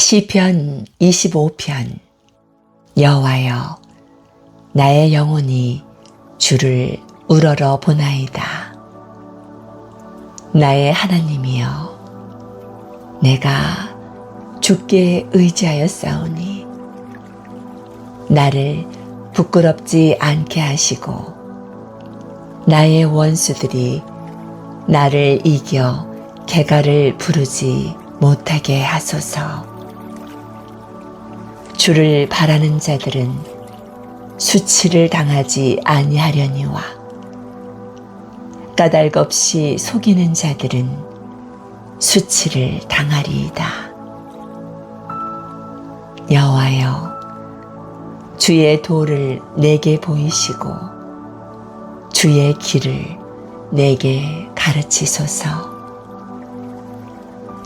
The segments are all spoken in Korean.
시편 25편 여호와여 나의 영혼이 주를 우러러 보나이다 나의 하나님이여 내가 주께 의지하여 싸우니 나를 부끄럽지 않게 하시고 나의 원수들이 나를 이겨 개가를 부르지 못하게 하소서. 주를 바라는 자들은 수치를 당하지 아니하려니와 까닭 없이 속이는 자들은 수치를 당하리이다. 여호와여 주의 도를 내게 보이시고 주의 길을 내게 가르치소서.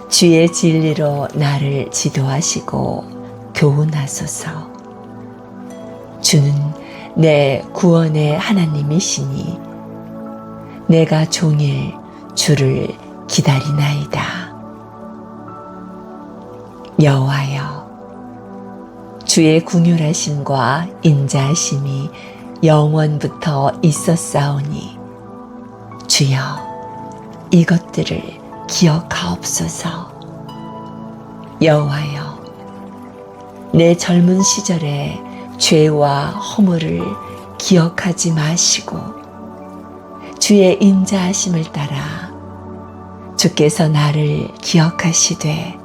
주의 진리로 나를 지도하시고 교훈하소서. 주는 내 구원의 하나님이시니 내가 종일 주를 기다리나이다. 여호와여 주의 궁휼하심과 인자하심이 영원부터 있었사오니 주여 이것들을 기억하옵소서. 여호와여 내 젊은 시절의 죄와 허물을 기억하지 마시고 주의 인자하심을 따라 주께서 나를 기억하시되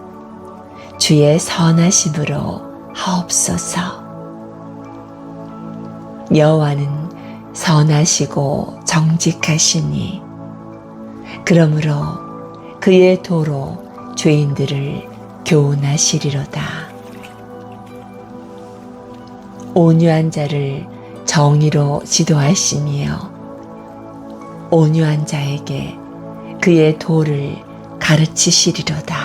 주의 선하심으로 하옵소서. 여호와는 선하시고 정직하시니 그러므로 그의 도로 죄인들을 교훈하시리로다. 온유한 자를 정의로 지도하시며 온유한 자에게 그의 도를 가르치시리로다.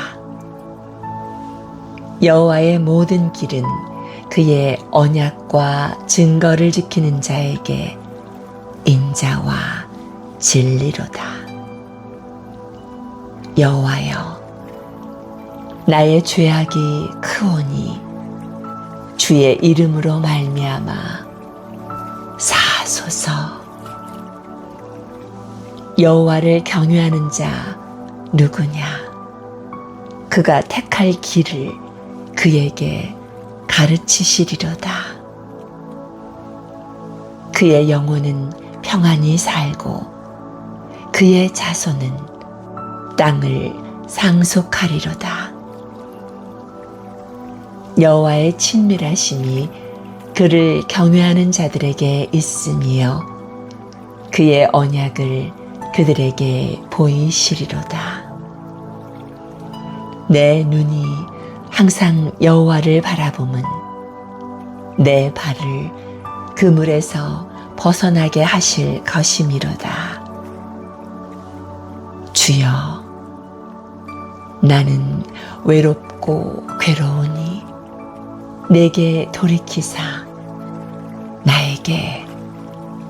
여호와의 모든 길은 그의 언약과 증거를 지키는 자에게 인자와 진리로다. 여호와여, 나의 죄악이 크오니 주의 이름으로 말미암아 사소서. 여호와를 경외하는 자 누구냐? 그가 택할 길을 그에게 가르치시리로다. 그의 영혼은 평안히 살고 그의 자손은 땅을 상속하리로다. 여호와의 친밀하심이 그를 경외하는 자들에게 있으며 그의 언약을 그들에게 보이시리로다. 내 눈이 항상 여호와를 바라보면 내 발을 그물에서 벗어나게 하실 것이미로다. 주여, 나는 외롭고 괴로우니 내게 돌이키사 나에게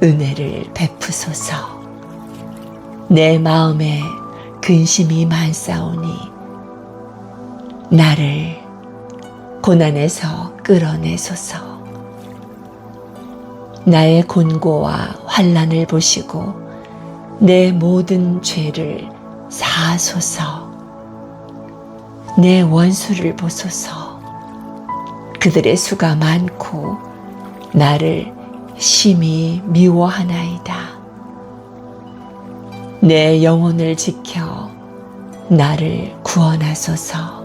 은혜를 베푸소서. 내 마음에 근심이 많사오니 나를 고난에서 끌어내소서. 나의 곤고와 환란을 보시고 내 모든 죄를 사소서. 내 원수를 보소서. 그들의 수가 많고 나를 심히 미워하나이다. 내 영혼을 지켜 나를 구원하소서.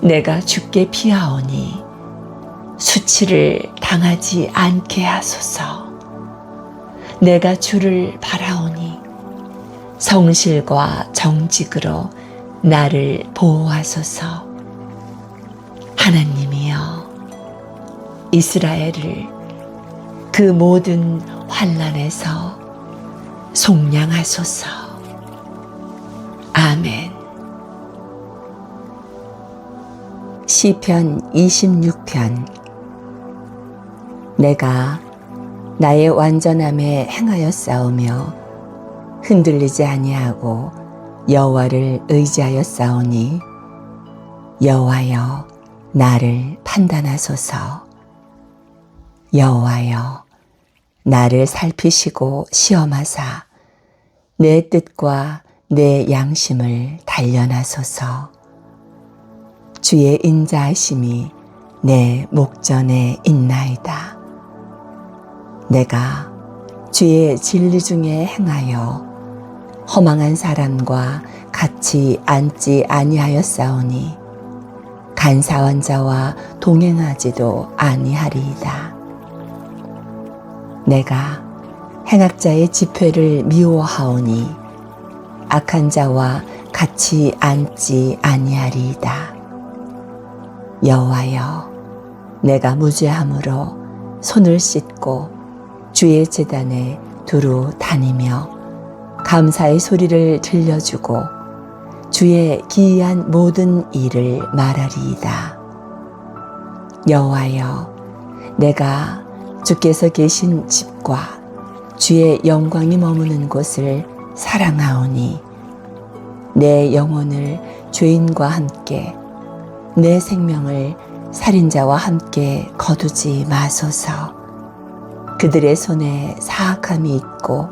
내가 죽게 피하오니 수치를 당하지 않게 하소서. 내가 주를 바라오니 성실과 정직으로 나를 보호하소서. 하나님 이스라엘을 그 모든 환란에서 속량하소서. 아멘. 시편 26편 내가 나의 완전함에 행하여 싸우며 흔들리지 아니하고 여호와를 의지하여 싸우니 여호와여 나를 판단하소서 여호와여 나를 살피시고 시험하사 내 뜻과 내 양심을 단련하소서 주의 인자하심이 내 목전에 있나이다 내가 주의 진리 중에 행하여 허망한 사람과 같이 앉지 아니하였사오니 간사한 자와 동행하지도 아니하리이다. 내가 행악자의 집회를 미워하오니 악한 자와 같이 앉지 아니하리이다. 여호와여, 내가 무죄함으로 손을 씻고 주의 제단에 두루 다니며 감사의 소리를 들려주고 주의 기이한 모든 일을 말하리이다. 여호와여, 내가 주께서 계신 집과 주의 영광이 머무는 곳을 사랑하오니 내 영혼을 죄인과 함께 내 생명을 살인자와 함께 거두지 마소서. 그들의 손에 사악함이 있고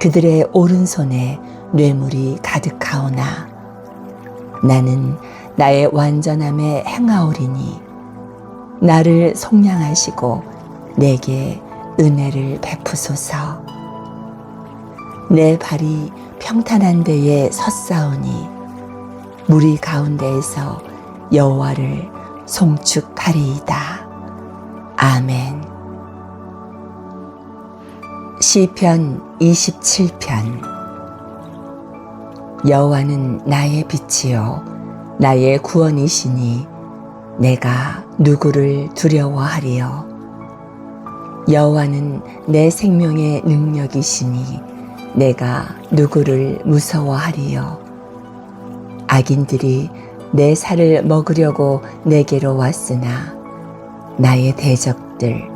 그들의 오른손에 뇌물이 가득하오나 나는 나의 완전함에 행하오리니 나를 속량하시고 내게 은혜를 베푸소서. 내 발이 평탄한 데에 섰사오니 무리 가운데에서 여호와를 송축하리이다. 아멘. 시편 27편. 여호와는 나의 빛이요 나의 구원이시니 내가 누구를 두려워하리요 여호와는 내 생명의 능력이시니 내가 누구를 무서워하리요 악인들이 내 살을 먹으려고 내게로 왔으나 나의 대적들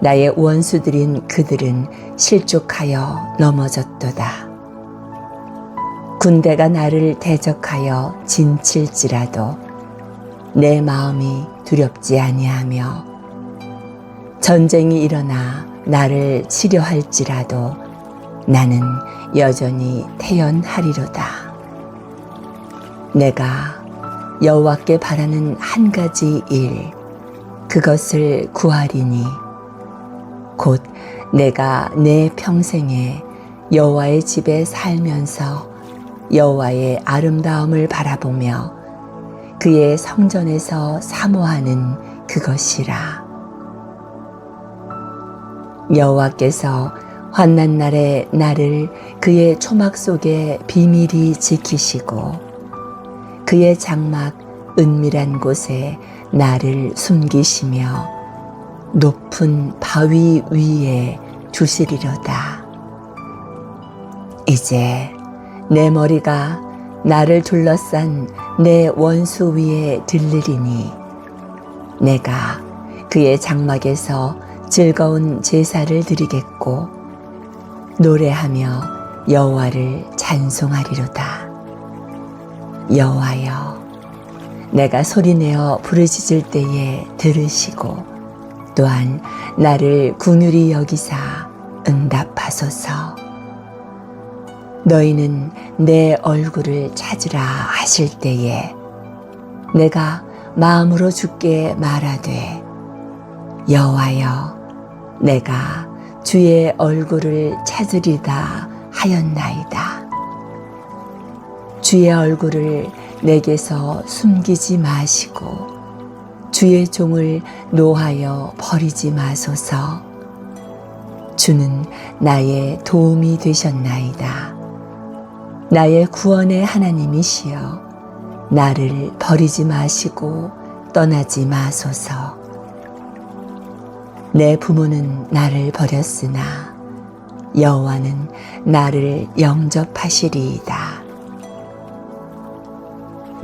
나의 원수들인 그들은 실족하여 넘어졌도다. 군대가 나를 대적하여 진칠지라도 내 마음이 두렵지 아니하며 전쟁이 일어나 나를 치려할지라도 나는 여전히 태연하리로다. 내가 여호와께 바라는 한 가지 일 그것을 구하리니 곧 내가 내 평생에 여호와의 집에 살면서 여호와의 아름다움을 바라보며 그의 성전에서 사모하는 그것이라. 여호와께서 환난 날에 나를 그의 초막 속에 비밀히 지키시고 그의 장막 은밀한 곳에 나를 숨기시며 높은 바위 위에 두시리로다. 이제 내 머리가 나를 둘러싼 내 원수 위에 들리리니 내가 그의 장막에서 즐거운 제사를 드리겠고 노래하며 여호와를 찬송하리로다. 여호와여 내가 소리내어 부르짖을 때에 들으시고 또한 나를 궁휼히 여기사 응답하소서. 너희는 내 얼굴을 찾으라 하실 때에 내가 마음으로 주께 말하되 여호와여 내가 주의 얼굴을 찾으리다 하였나이다. 주의 얼굴을 내게서 숨기지 마시고 주의 종을 노하여 버리지 마소서. 주는 나의 도움이 되셨나이다. 나의 구원의 하나님이시여 나를 버리지 마시고 떠나지 마소서. 내 부모는 나를 버렸으나 여호와는 나를 영접하시리이다.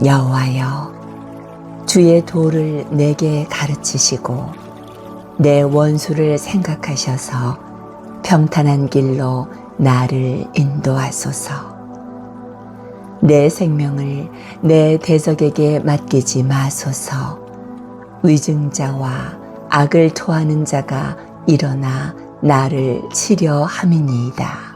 여호와여 주의 도를 내게 가르치시고 내 원수를 생각하셔서 평탄한 길로 나를 인도하소서. 내 생명을 내 대적에게 맡기지 마소서. 위증자와 악을 토하는 자가 일어나 나를 치려 함이니이다.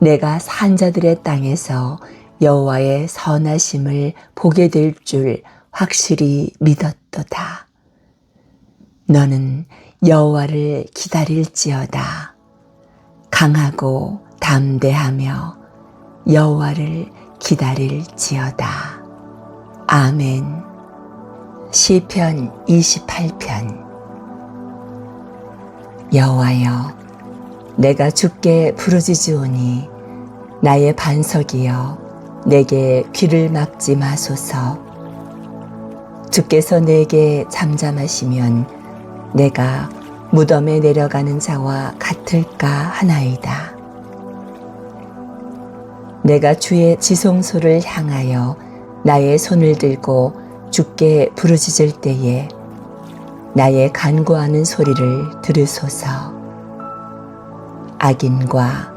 내가 산자들의 땅에서 여호와의 선하심을 보게 될 줄 확실히 믿었도다. 너는 여호와를 기다릴지어다. 강하고 담대하며 여호와를 기다릴지어다. 아멘. 시편 28편 여호와여 내가 주께 부르짖으오니 나의 반석이여 내게 귀를 막지 마소서 주께서 내게 잠잠하시면 내가 무덤에 내려가는 자와 같을까 하나이다. 내가 주의 지성소를 향하여 나의 손을 들고 주께 부르짖을 때에 나의 간구하는 소리를 들으소서. 악인과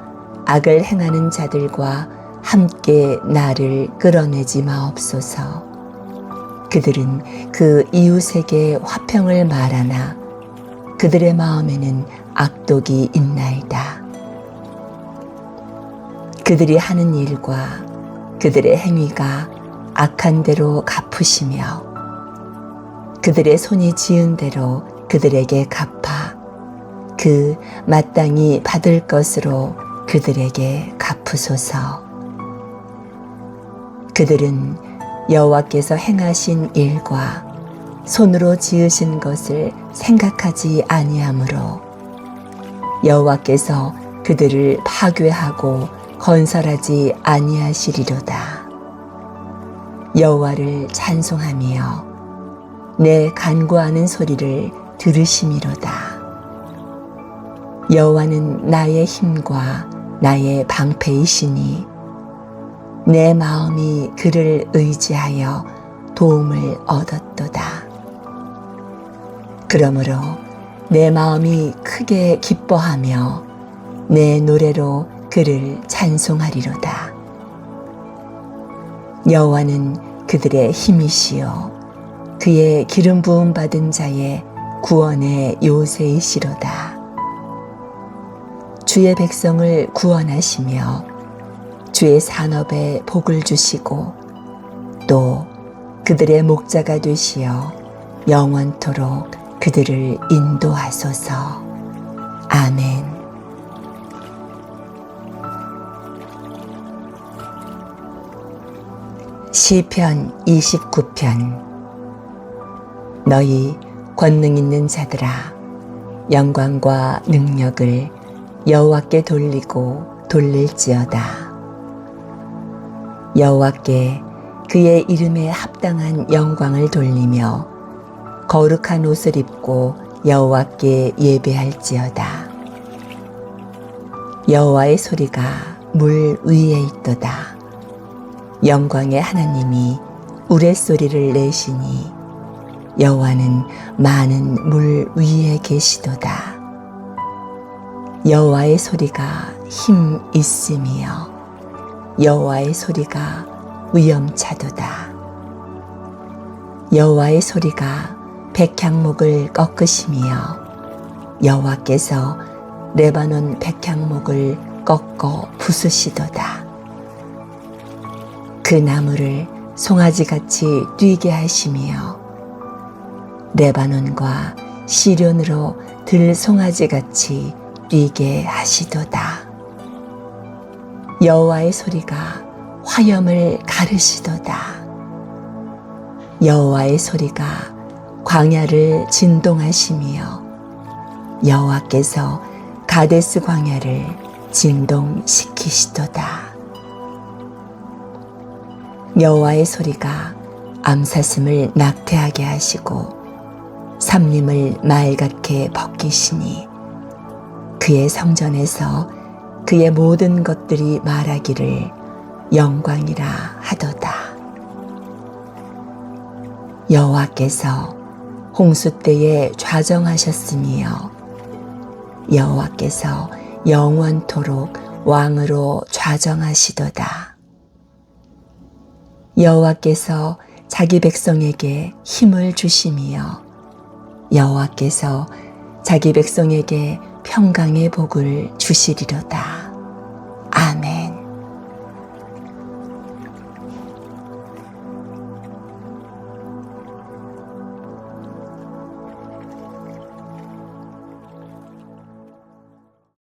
악을 행하는 자들과 함께 나를 끌어내지 마옵소서. 그들은 그 이웃에게 화평을 말하나 그들의 마음에는 악독이 있나이다. 그들이 하는 일과 그들의 행위가 악한 대로 갚으시며 그들의 손이 지은 대로 그들에게 갚아 그 마땅히 받을 것으로 그들에게 갚으소서. 그들은 여호와께서 행하신 일과 손으로 지으신 것을 생각하지 아니하므로 여호와께서 그들을 파괴하고 건설하지 아니하시리로다. 여호와를 찬송하며 내 간구하는 소리를 들으심이로다. 여호와는 나의 힘과 나의 방패이시니 내 마음이 그를 의지하여 도움을 얻었도다. 그러므로 내 마음이 크게 기뻐하며 내 노래로 그를 찬송하리로다. 여호와는 그들의 힘이시요 그의 기름 부음 받은 자의 구원의 요새이시로다. 주의 백성을 구원하시며 주의 산업에 복을 주시고 또 그들의 목자가 되시어 영원토록 그들을 인도하소서. 아멘. 시편 29편. 너희 권능 있는 자들아 영광과 능력을 여호와께 돌리고 돌릴지어다. 여호와께 그의 이름에 합당한 영광을 돌리며 거룩한 옷을 입고 여호와께 예배할지어다. 여호와의 소리가 물 위에 있도다 영광의 하나님이 우레소리를 내시니 여호와는 많은 물 위에 계시도다. 여호와의 소리가 힘 있으며 여호와의 소리가 위엄차도다. 여호와의 소리가 백향목을 꺾으시며 여호와께서 레바논 백향목을 꺾어 부수시도다. 그 나무를 송아지같이 뛰게 하시며 레바논과 시련으로 들 송아지같이 뛰게 하시도다. 여호와의 소리가 화염을 가르시도다. 여호와의 소리가 광야를 진동하시며 여호와께서 가데스 광야를 진동시키시도다. 여호와의 소리가 암사슴을 낙태하게 하시고 삼림을 맑게 벗기시니 그의 성전에서 그의 모든 것들이 말하기를 영광이라 하도다. 여호와께서 홍수 때에 좌정하셨으며 여호와께서 영원토록 왕으로 좌정하시도다. 여호와께서 자기 백성에게 힘을 주심이여 여호와께서 자기 백성에게 평강의 복을 주시리로다.